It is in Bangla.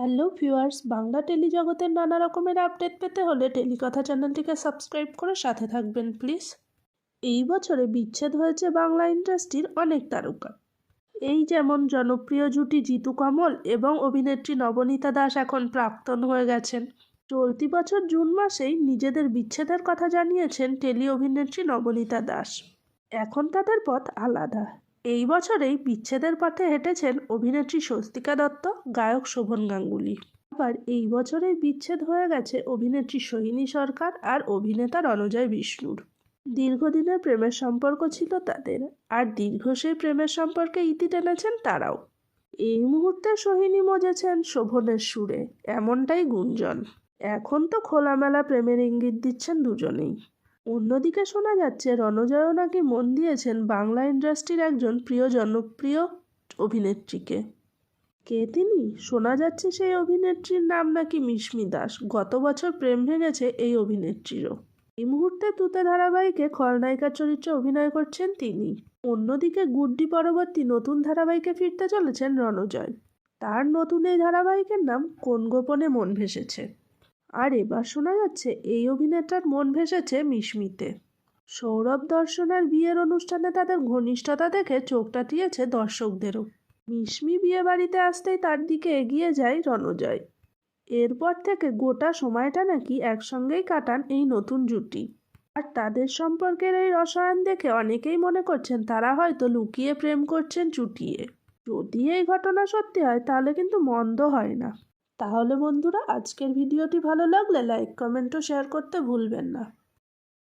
হ্যালো ভিউয়ার্স, বাংলা টেলিজগতের নানা রকমের আপডেট পেতে হলে টেলিকথা চ্যানেলটিকে সাবস্ক্রাইব করে সাথে থাকবেন, প্লিজ। এই বছরে বিচ্ছেদ হয়েছে বাংলা ইন্ডাস্ট্রির অনেক তারকা। এই যেমন জনপ্রিয় জুটি জিতু কমল এবং অভিনেত্রী নবনীতা দাস এখন প্রাক্তন হয়ে গেছেন। চলতি বছর জুন মাসেই নিজেদের বিচ্ছেদের কথা জানিয়েছেন টেলি অভিনেত্রী নবনীতা দাস। এখন তাদের পথ আলাদা। এই বছরেই বিচ্ছেদের পথে হেঁটেছেন অভিনেত্রী স্বস্তিকা দত্ত, গায়ক শোভন গাঙ্গুলি। আবার এই বছরেই বিচ্ছেদ হয়ে গেছে অভিনেত্রী সোহিনী সরকার আর অভিনেতা রণজয় বিষ্ণুর। দীর্ঘদিনের প্রেমের সম্পর্ক ছিল তাদের, আর দীর্ঘ সেই প্রেমের সম্পর্কে ইতি টেনেছেন তারাও। এই মুহূর্তে সোহিনী মজেছেন শোভনের সুরে, এমনটাই গুঞ্জন। এখন তো খোলামেলা প্রেমের ইঙ্গিত দিচ্ছেন দুজনেই। অন্যদিকে শোনা যাচ্ছে, রণজয়ও নাকি মন দিয়েছেন বাংলা ইন্ডাস্ট্রির একজন প্রিয় জনপ্রিয় অভিনেত্রীকে। কে তিনি? শোনা যাচ্ছে সেই অভিনেত্রীর নাম নাকি মিশমি দাস। গত বছর প্রেম ভেঙেছে এই অভিনেত্রীরও। এই মুহূর্তে তুতে ধারাবাহিকে খলনায়িকার চরিত্রে অভিনয় করছেন তিনি। অন্যদিকে গুড্ডি পরবর্তী নতুন ধারাবাহিকে ফিরতে চলেছেন রণজয়। তার নতুন এই ধারাবাহিকের নাম কোন গোপনে মন ভেসেছে? আর এবার শোনা যাচ্ছে এই অভিনেতার মন ভেসেছে মিশমিতে। সৌরভ দর্শনের বিয়ের অনুষ্ঠানে তাদের ঘনিষ্ঠতা দেখে চোখ টাটিয়েছে দর্শকদেরও। মিশমি বিয়ে বাড়িতে আসতেই তার দিকে এগিয়ে যায় রণজয়। এরপর থেকে গোটা সময়টা নাকি একসঙ্গেই কাটান এই নতুন জুটি। আর তাদের সম্পর্কের এই রসায়ন দেখে অনেকেই মনে করছেন তারা হয়তো লুকিয়ে প্রেম করছেন চুটিয়ে। যদি এই ঘটনা সত্যি হয়, তাহলে কিন্তু মন্দ হয় না। তাহলে বন্ধুরা আজকের ভিডিওটি ভালো লাগলে লাইক কমেন্ট ও শেয়ার করতে ভুলবেন না।